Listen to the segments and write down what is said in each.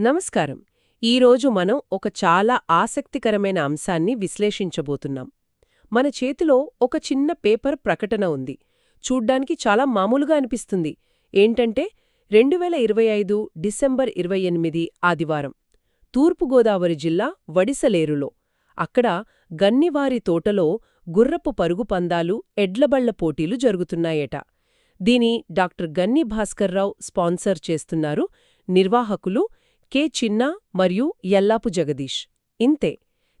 నమస్కారం. ఈరోజు మనం ఒక చాలా ఆసక్తికరమైన అంశాన్ని విశ్లేషించబోతున్నాం. మన చేతిలో ఒక చిన్న పేపర్ ప్రకటన ఉంది. చూడ్డానికి చాలా మామూలుగా అనిపిస్తుంది. ఏంటంటే రెండు వేల ఇరవై ఐదు డిసెంబర్ ఇరవై ఎనిమిది ఆదివారం తూర్పుగోదావరి జిల్లా వడిసలేరులో. అక్కడ గన్నివారి తోటలో గుర్రపు పరుగు పందాలు ఎడ్లబళ్ళ పోటీలు జరుగుతున్నాయట. దీని డాక్టర్ గన్ని భాస్కర్రావు స్పాన్సర్ చేస్తున్నారు నిర్వాహకులు కె చిన్న మరియు ఎల్లాపు జగదీష్. ఇంతే.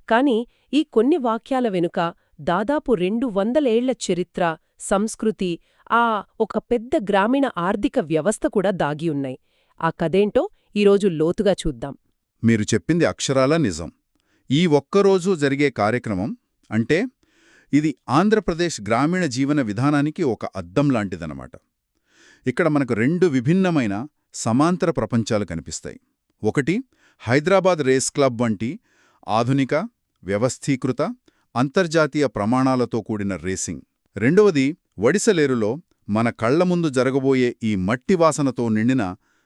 కాని ఈ కొన్ని వాక్యాల వెనుక దాదాపు రెండు వందలేళ్ళ చరిత్ర సంస్కృతి ఆ ఒక పెద్ద గ్రామీణ ఆర్థిక వ్యవస్థ కూడా దాగి ఉన్నాయి. ఆ కదేంటో ఈరోజు లోతుగా చూద్దాం. మీరు చెప్పింది అక్షరాల నిజం. ఈ ఒక్కరోజు జరిగే కార్యక్రమం అంటే ఇది ఆంధ్రప్రదేశ్ గ్రామీణ జీవన విధానానికి ఒక అద్దం లాంటిదనమాట ఇక్కడ మనకు రెండు విభిన్నమైన సమాంతర ప్రపంచాలు కనిపిస్తాయి. ఒకటి హైదరాబాద్ రేస్ క్లబ్ వంటి ఆధునిక వ్యవస్థీకృత అంతర్జాతీయ ప్రమాణాలతో కూడిన రేసింగ్. రెండవది వడిసలేరులో మన కళ్ళ ముందు జరగబోయే ఈ మట్టి వాసనతో నిండిన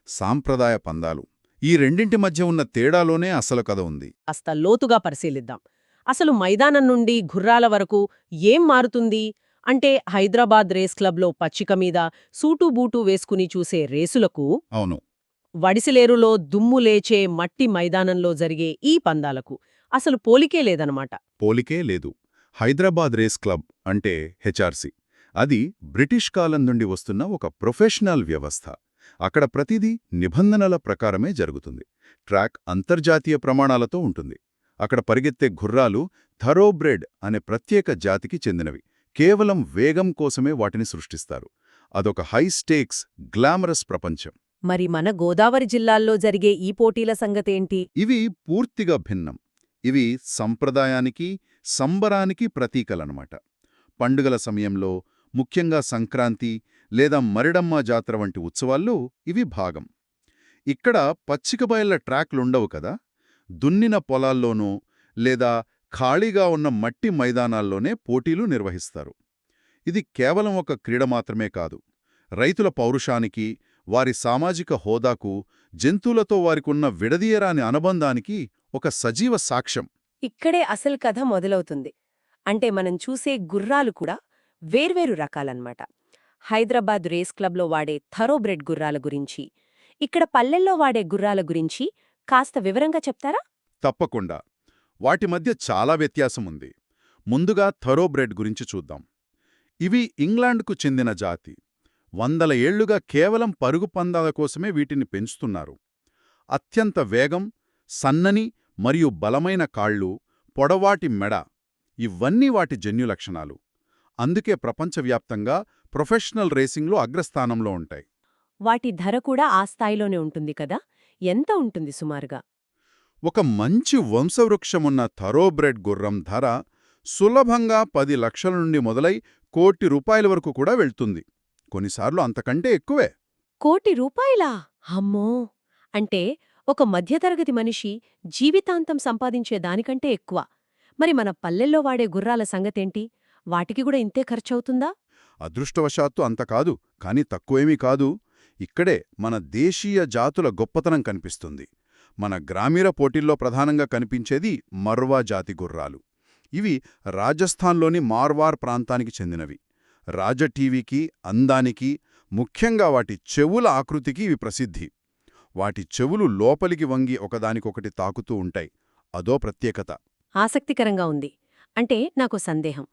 సాంప్రదాయ పందాలు. ఈ రెండింటి మధ్య ఉన్న తేడాలోనే అసలు కథ ఉంది. కాస్త లోతుగా పరిశీలిద్దాం. అసలు మైదానం నుండి గుర్రాల వరకు ఏం మారుతుంది? అంటే హైదరాబాద్ రేస్ క్లబ్లో పచ్చిక మీద సూటు బూటు వేసుకుని చూసే రేసులకు అవును. వడిసిలేరులో దుమ్ము లేచే మట్టి మైదానంలో జరిగే ఈ పందాలకు అసలు పోలికే లేదనమాట. పోలికే లేదు. హైదరాబాద్ రేస్ క్లబ్ అంటే హెచ్ఆర్సి అది బ్రిటిష్ కాలం నుండి వస్తున్న ఒక ప్రొఫెషనల్ వ్యవస్థ. అక్కడ ప్రతిదీ నిబంధనల ప్రకారమే జరుగుతుంది. ట్రాక్ అంతర్జాతీయ ప్రమాణాలతో ఉంటుంది. అక్కడ పరిగెత్తే గుర్రాలు థరోబ్రెడ్ అనే ప్రత్యేక జాతికి చెందినవి. కేవలం వేగం కోసమే వాటిని సృష్టిస్తారు. అదొక హై స్టేక్స్ గ్లామరస్ ప్రపంచం. మరి మన గోదావరి జిల్లాల్లో జరిగే ఈ పోటీల సంగతేంటి? ఇవి పూర్తిగా భిన్నం. ఇవి సంప్రదాయానికి సంబరానికి ప్రతీకలనమాట పండుగల సమయంలో ముఖ్యంగా సంక్రాంతి లేదా మరిడమ్మ జాతర వంటి ఉత్సవాల్లో ఇవి భాగం. ఇక్కడ పచ్చికబయళ్ళ ట్రాక్లుండవు కదా! దున్నిన పొలాల్లోనూ లేదా ఖాళీగా ఉన్న మట్టి మైదానాల్లోనే పోటీలు నిర్వహిస్తారు. ఇది కేవలం ఒక క్రీడ మాత్రమే కాదు. రైతుల పౌరుషానికి వారి సామాజిక హోదాకు జంతువులతో వారికున్న విడదీయరాని అనుబంధానికి ఒక సజీవ సాక్ష్యం. ఇక్కడే అసలు కథ మొదలవుతుంది. అంటే మనం చూసే గుర్రాలు కూడా వేర్వేరు రకాలన్నమాట. హైదరాబాద్ రేస్ క్లబ్లో వాడే థరోబ్రెడ్ గుర్రాల గురించి ఇక్కడ పల్లెల్లో వాడే గుర్రాల గురించి కాస్త వివరంగా చెప్తారా? తప్పకుండా. వాటి మధ్య చాలా వ్యత్యాసం ఉంది. ముందుగా థరోబ్రెడ్ గురించి చూద్దాం. ఇవి ఇంగ్లాండ్కు చెందిన జాతి. వందల ఏళ్ళుగా కేవలం పరుగు పందాల కోసమే వీటిని పెంచుతున్నారు. అత్యంత వేగం సన్నని మరియు బలమైన కాళ్ళు పొడవాటి మెడ ఇవన్నీ వాటి జన్యు లక్షణాలు. అందుకే ప్రపంచవ్యాప్తంగా ప్రొఫెషనల్ రేసింగ్లో అగ్రస్థానంలో ఉంటాయి. వాటి ధర కూడా ఆ స్థాయిలోనే ఉంటుంది కదా? ఎంత ఉంటుంది సుమారుగా? ఒక మంచి వంశవృక్షమున్న థరోబ్రెడ్ గుర్రం ధర సులభంగా పది లక్షల నుండి మొదలై కోటి రూపాయల వరకు కూడా వెళ్తుంది. కొన్నిసార్లు అంతకంటే ఎక్కువే. కోటి రూపాయలా? అమ్మో! అంటే ఒక మధ్యతరగతి మనిషి జీవితాంతం సంపాదించే దానికంటే ఎక్కువ. మరి మన పల్లెల్లో వాడే గుర్రాల సంగతేంటి? వాటికి కూడా ఇంతే ఖర్చవుతుందా? అదృష్టవశాత్తు అంత కాదు కాని తక్కువేమీ కాదు. ఇక్కడే మన దేశీయ జాతుల గొప్పతనం కనిపిస్తుంది. మన గ్రామీణ పోటీల్లో ప్రధానంగా కనిపించేది మర్వా జాతి గుర్రాలు. ఇవి రాజస్థాన్లోని మార్వార్ ప్రాంతానికి చెందినవి. రాజటీవీకి అందానికి ముఖ్యంగా వాటి చెవుల ఆకృతికి ఇవి ప్రసిద్ధి. వాటి చెవులు లోపలికి వంగి ఒకదానికొకటి తాకుతూ ఉంటాయి. అదో ప్రత్యేకత. ఆసక్తికరంగా ఉంది. అంటే నాకు సందేహం.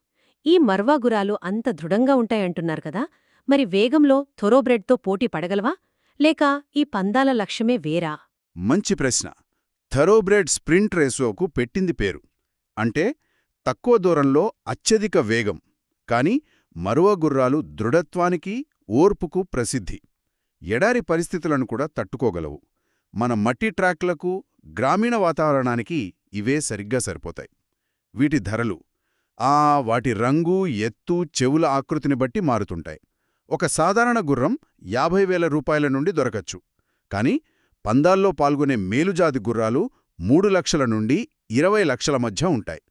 ఈ మర్వా గురాలు అంత దృఢంగా ఉంటాయంటున్నారు కదా? మరి వేగంలో థొరోబ్రెడ్తో పోటీ పడగలవా? లేక ఈ పందాల లక్ష్యమే వేరా? మంచి ప్రశ్న. థరోబ్రెడ్ స్ప్రింట్ రేసోకు పెట్టింది పేరు. అంటే తక్కువ దూరంలో అత్యధిక వేగం. కాని మరువ గుర్రాలు దృఢత్వానికి ఓర్పుకు ప్రసిద్ధి. ఎడారి పరిస్థితులను కూడా తట్టుకోగలవు. మన మట్టి ట్రాక్లకు గ్రామీణ వాతావరణానికి ఇవే సరిగ్గా సరిపోతాయి. వీటి ధరలు ఆ వాటి రంగు ఎత్తు చెవుల ఆకృతిని బట్టి మారుతుంటాయి. ఒక సాధారణ గుర్రం యాభై వేల రూపాయల నుండి దొరకచ్చు. కాని పందాల్లో పాల్గొనే మేలుజాతి గుర్రాలు మూడు లక్షల నుండి ఇరవై లక్షల మధ్య ఉంటాయి.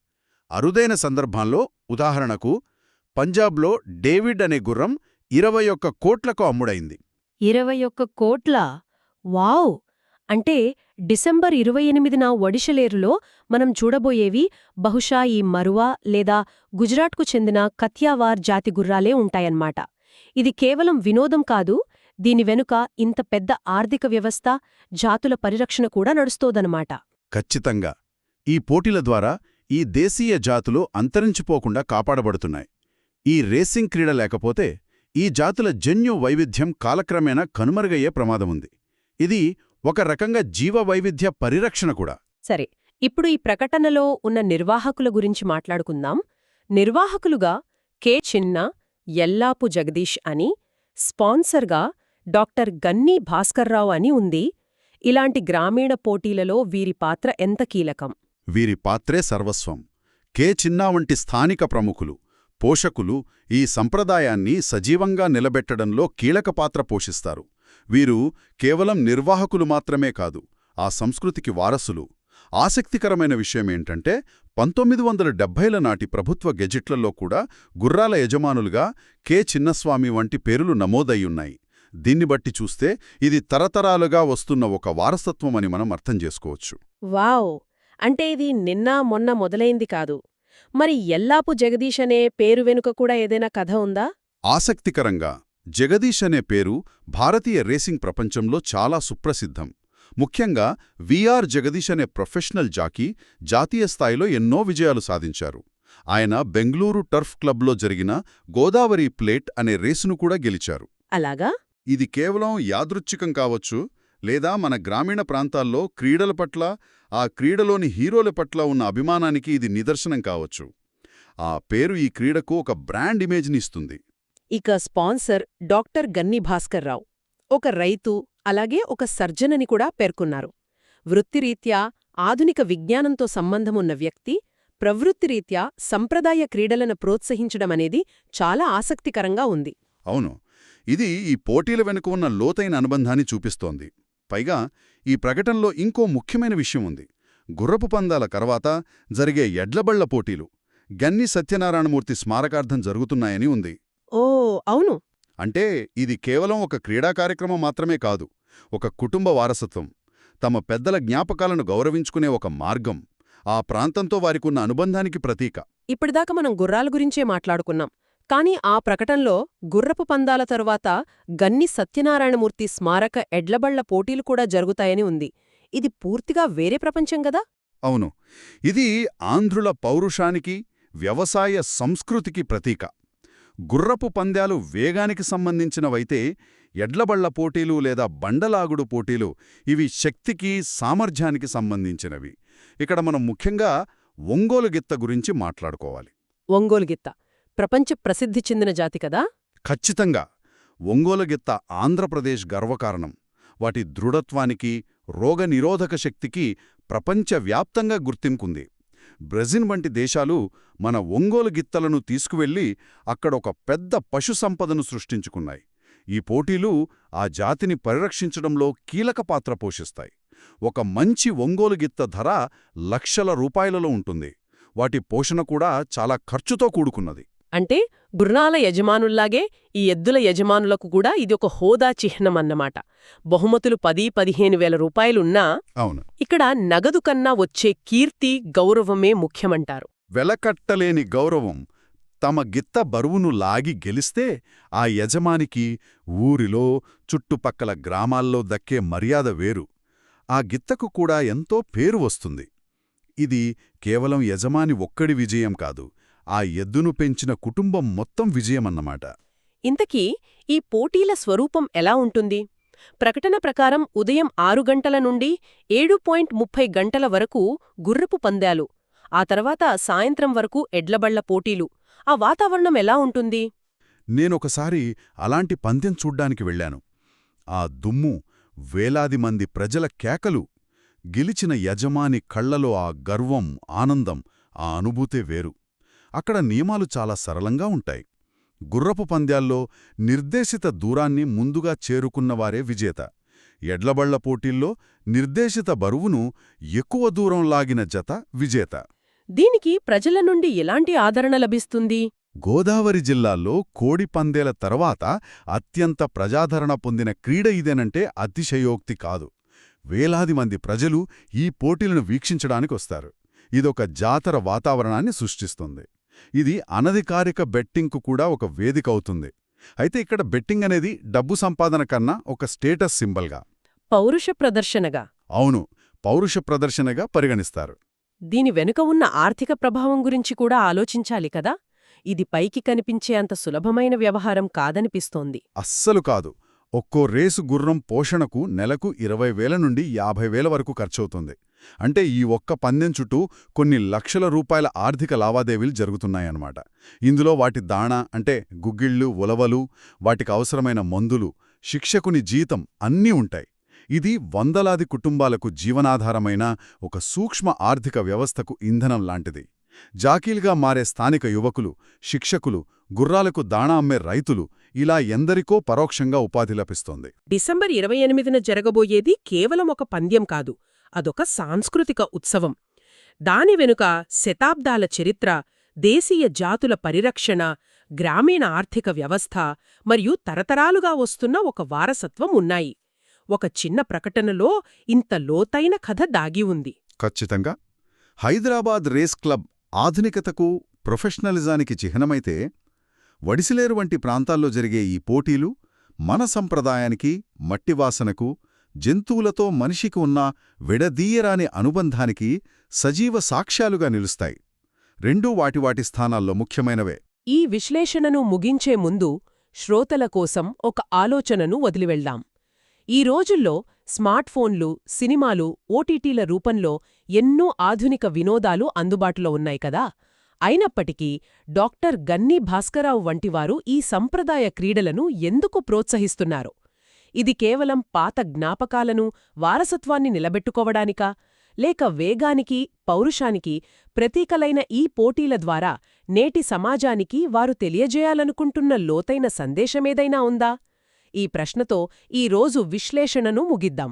అరుదైన సందర్భాల్లో ఉదాహరణకు పంజాబ్లో డేవిడ్ అనే గుర్రం ఇరవై ఒక్క కోట్లకు అమ్ముడైంది. ఇరవై ఒక్క కోట్ల? వావ్! అంటే డిసెంబర్ ఇరవై ఎనిమిదిన ఒడిషలేరులో మనం చూడబోయేవి బహుశా ఈ మరువా లేదా గుజరాత్కు చెందిన కత్యావార్ జాతి గుర్రాలే ఉంటాయన్నమాట. ఇది కేవలం వినోదం కాదు దీని వెనుక ఇంత పెద్ద ఆర్థిక వ్యవస్థ జాతుల పరిరక్షణ కూడా నడుస్తోదన్నమాట. ఖచ్చితంగా. ఈ పోటీల ద్వారా ఈ దేశీయ జాతులు అంతరించిపోకుండా కాపాడబడుతున్నాయి. ఈ రేసింగ్ క్రీడ లేకపోతే ఈ జాతుల జన్యు వైవిధ్యం కాలక్రమేణా కనుమరుగయ్యే ప్రమాదముంది. ఇది ఒక రకంగా జీవ వైవిధ్య పరిరక్షణ కూడా. సరే ఇప్పుడు ఈ ప్రకటనలో ఉన్న నిర్వాహకుల గురించి మాట్లాడుకుందాం. నిర్వాహకులుగా కె. చిన్న ఎల్లాపు జగదీష్ అని స్పాన్సర్గా డాక్టర్ గన్నీ భాస్కర్రావు అని ఉంది. ఇలాంటి గ్రామీణ పోటీలలో వీరి పాత్ర ఎంత కీలకం? వీరి పాత్రే సర్వస్వం. కే. చిన్నా వంటి స్థానిక ప్రముఖులు. పోషకులు ఈ సంప్రదాయాన్ని సజీవంగా నిలబెట్టడంలో కీలక పాత్ర పోషిస్తారు. వీరు కేవలం నిర్వాహకులు మాత్రమే కాదు ఆ సంస్కృతికి వారసులు. ఆసక్తికరమైన విషయమేంటంటే పంతొమ్మిది వందల డెబ్భైల నాటి ప్రభుత్వ గెజిట్లలో కూడా గుర్రాల యజమానులుగా కె. చిన్నస్వామి వంటి పేరులు నమోదయ్యున్నాయి. దీన్ని బట్టి చూస్తే ఇది తరతరాలుగా వస్తున్న ఒక వారసత్వమని మనం అర్థం చేసుకోవచ్చు. వావ్! అంటే ఇది నిన్న మొన్న మొదలైంది కాదు. మరి ఎల్లాపు జగదీష్ అనే పేరు వెనుక కూడా ఏదైనా కథ ఉందా? ఆసక్తికరంగా జగదీష్ అనే పేరు భారతీయ రేసింగ్ ప్రపంచంలో చాలా సుప్రసిద్ధం. ముఖ్యంగా విఆర్ జగదీష్ అనే ప్రొఫెషనల్ జాకీ జాతీయ స్థాయిలో ఎన్నో విజయాలు సాధించారు. ఆయన బెంగళూరు టర్ఫ్ క్లబ్లో జరిగిన గోదావరి ప్లేట్ అనే రేసును కూడా గెలిచారు. అలాగా? ఇది కేవలం యాదృచ్ఛికం కావచ్చు లేదా మన గ్రామీణ ప్రాంతాల్లో క్రీడల పట్ల ఆ క్రీడలోని హీరోల పట్ల ఉన్న అభిమానానికి ఇది నిదర్శనం కావచ్చు. ఆ పేరు ఈ క్రీడకు ఒక బ్రాండ్ ఇమేజ్ని ఇస్తుంది. ఇక స్పాన్సర్ డాక్టర్ గన్ని భాస్కర్రావు ఒక రైతు అలాగే ఒక సర్జనని కూడా పేర్కొన్నారు. వృత్తిరీత్యా ఆధునిక విజ్ఞానంతో సంబంధమున్న వ్యక్తి ప్రవృత్తిరీత్యా సంప్రదాయ క్రీడలను ప్రోత్సహించడమనేది చాలా ఆసక్తికరంగా ఉంది. అవును. ఇది ఈ పోటీల వెనుక ఉన్న లోతైన అనుబంధాన్ని చూపిస్తోంది. పైగా ఈ ప్రకటనలో ఇంకో ముఖ్యమైన విషయం ఉంది. గుర్రపు పందాల తర్వాత జరిగే ఎడ్లబళ్ళ పోటీలు గన్ని సత్యనారాయణమూర్తి స్మారకార్థం జరుగుతున్నాయని ఉంది. ఓ అవును. అంటే ఇది కేవలం ఒక క్రీడా కార్యక్రమం మాత్రమే కాదు ఒక కుటుంబ వారసత్వం తమ పెద్దల జ్ఞాపకాలను గౌరవించుకునే ఒక మార్గం ఆ ప్రాంతంతో వారికున్న అనుబంధానికి ప్రతీక. ఇప్పటిదాకా మనం గుర్రాల గురించే మాట్లాడుకున్నాం. కానీ ఆ ప్రకటనలో గుర్రపు పందాల తరువాత గన్ని సత్యనారాయణమూర్తి స్మారక ఎడ్లబళ్ళ పోటీలు కూడా జరుగుతాయని ఉంది. ఇది పూర్తిగా వేరే ప్రపంచం గదా అవును. ఇది ఆంధ్రుల పౌరుషానికి వ్యవసాయ సంస్కృతికి ప్రతీక. గుర్రపు పందాలు వేగానికి సంబంధించినవైతే ఎడ్లబళ్ళ పోటీలు లేదా బండలాగుడు పోటీలు ఇవి శక్తికి సామర్థ్యానికి సంబంధించినవి. ఇక్కడ మనం ముఖ్యంగా ఒంగోలు గిత్త గురించి మాట్లాడుకోవాలి. ఒంగోలు గిత్త. ప్రపంచ ప్రసిద్ధి చెందిన జాతి కదా? ఖచ్చితంగా. ఒంగోలు గిత్త ఆంధ్రప్రదేశ్ గర్వకారణం. వాటి దృఢత్వానికి రోగనిరోధక శక్తికి ప్రపంచవ్యాప్తంగా గుర్తింపుంది. బ్రెజిన్ వంటి దేశాలు మన ఒంగోలు గిత్తలను తీసుకువెళ్ళి అక్కడొక పెద్ద పశు సంపదను సృష్టించుకున్నాయి. ఈ పోటీలు ఆ జాతిని పరిరక్షించడంలో కీలక పాత్ర పోషిస్తాయి. ఒక మంచి ఒంగోలు గిత్త ధర లక్షల రూపాయలలో ఉంటుంది. వాటి పోషణ కూడా చాలా ఖర్చుతో కూడుకున్నది. అంటే గుర్రాల యజమానుల్లాగే ఈ ఎద్దుల యజమానులకు కూడా ఇది ఒక హోదా చిహ్నం అన్నమాట. బహుమతులు పది పదిహేను వేల రూపాయలున్నా అవును. ఇక్కడ నగదు కన్నా వచ్చే కీర్తి గౌరవమే ముఖ్యమంటారు. వెలకట్టలేని గౌరవం తమ గిత్త బరువును లాగి గెలిస్తే ఆ యజమానికి ఊరిలో చుట్టుపక్కల గ్రామాల్లో దక్కే మర్యాద వేరు. ఆ గిత్తకు కూడా ఎంతో పేరు వస్తుంది. ఇది కేవలం యజమాని ఒక్కడి విజయం కాదు ఆ ఎద్దును పెంచిన కుటుంబం మొత్తం విజయమన్నమాట. ఇంతకీ ఈ పోటీల స్వరూపం ఎలా ఉంటుంది? ప్రకటన ప్రకారం ఉదయం ఆరు గంటల నుండి ఏడు పాయింట్ ముప్పై గంటల వరకు గుర్రపు పందాలు ఆ తర్వాత సాయంత్రం వరకు ఎడ్లబళ్ళ పోటీలు. ఆ వాతావరణం ఎలా ఉంటుంది? నేనొకసారి అలాంటి పందెం చూడ్డానికి వెళ్ళాను. ఆ దుమ్ము వేలాది మంది ప్రజల కేకలు గెలిచిన యజమాని కళ్ళలో ఆ గర్వం ఆనందం ఆ అనుభూతే వేరు. అక్కడ నియమాలు చాలా సరళంగా ఉంటాయి. గుర్రపు పంద్యాల్లో నిర్దేశిత దూరాన్ని ముందుగా చేరుకున్నవారే విజేత. ఎడ్లబళ్ళ పోటీల్లో నిర్దేశిత బరువును ఎక్కువ దూరం లాగిన జత విజేత. దీనికి ప్రజల నుండి ఎలాంటి ఆదరణ లభిస్తుంది? గోదావరి జిల్లాలో కోడి పందేల తర్వాత అత్యంత ప్రజాదరణ పొందిన క్రీడ ఇదేనంటే అతిశయోక్తి కాదు. వేలాది మంది ప్రజలు ఈ పోటీలను వీక్షించడానికి వస్తారు ఇదొక జాతర వాతావరణాన్ని సృష్టిస్తుంది. ఇది అనధికారిక బెట్టింగ్కు కూడా ఒక వేదిక అవుతుంది. అయితే ఇక్కడ బెట్టింగ్ అనేది డబ్బు సంపాదన కన్నా ఒక స్టేటస్ సింబల్గా. పౌరుష ప్రదర్శనగా. అవును పౌరుష ప్రదర్శనగా పరిగణిస్తారు. దీని వెనుక ఉన్న ఆర్థిక ప్రభావం గురించి కూడా ఆలోచించాలి కదా? ఇది పైకి కనిపించే అంత సులభమైన వ్యవహారం కాదనిపిస్తోంది. అస్సలు కాదు. ఒక్కో రేసు గుర్రం పోషణకు నెలకు ఇరవై వేల నుండి యాభై వేల వరకు ఖర్చవుతుంది. అంటే ఈ ఒక్క పందెం చుట్టూ కొన్ని లక్షల రూపాయల ఆర్థిక లావాదేవీలు జరుగుతున్నాయన్నమాట. ఇందులో వాటి దాణా అంటే గుగ్గిళ్ళు ఉలవలు వాటికి అవసరమైన మందులు శిక్షకుని జీతం అన్నీ ఉంటాయి. ఇది వందలాది కుటుంబాలకు జీవనాధారమైన ఒక సూక్ష్మ ఆర్థిక వ్యవస్థకు ఇంధనం లాంటిది. జాకీలుగా మారే స్థానిక యువకులు శిక్షకులు గుర్రాలకు దాణా అమ్మే రైతులు ఇలా ఎందరికో పరోక్షంగా ఉపాధి లభిస్తోంది. డిసెంబర్ ఇరవై ఎనిమిదిన జరగబోయేది కేవలం ఒక పంద్యం కాదు. అదొక సాంస్కృతిక ఉత్సవం. దాని వెనుక శతాబ్దాల చరిత్ర దేశీయ జాతుల పరిరక్షణ గ్రామీణ ఆర్థిక వ్యవస్థ మరియు తరతరాలుగా వస్తున్న ఒక వారసత్వం ఉన్నాయి. ఒక చిన్న ప్రకటనలో ఇంత లోతైన కథ దాగి ఉంది. ఖచ్చితంగా. హైదరాబాద్ రేస్ క్లబ్ ఆధునికతకు ప్రొఫెషనలిజానికి చిహ్నమైతే వడిసిలేరు వంటి ప్రాంతాల్లో జరిగే ఈ పోటీలు మన సంప్రదాయానికి మట్టివాసనకు జంతువులతో మనిషికి ఉన్న విడదీయరాని అనుబంధానికి సజీవ సాక్ష్యాలుగా నిలుస్తాయి. రెండూ వాటివాటి స్థానాల్లో ముఖ్యమైనవే. ఈ విశ్లేషణను ముగించే ముందు శ్రోతల కోసం ఒక ఆలోచనను వదిలివెళ్దాం. ఈ రోజుల్లో స్మార్ట్ఫోన్లు సినిమాలు ఓటీటీల రూపంలో ఎన్నో ఆధునిక వినోదాలు అందుబాటులో ఉన్నాయి కదా. అయినప్పటికీ డాక్టర్ గన్నీ భాస్కరరావు వంటివారు ఈ సంప్రదాయ క్రీడలను ఎందుకు ప్రోత్సహిస్తున్నారు? ఇది కేవలం పాత జ్ఞాపకాలను వారసత్వాన్ని నిలబెట్టుకోవడానికా? లేక వేగానికి పౌరుషానికి ప్రతీకలైన ఈ పోటీల ద్వారా నేటి సమాజానికి వారు తెలియజేయాలనుకుంటున్న లోతైన సందేశమేదైనా ఉందా? ఈ ప్రశ్నతో ఈ రోజు విశ్లేషణను ముగిద్దాం.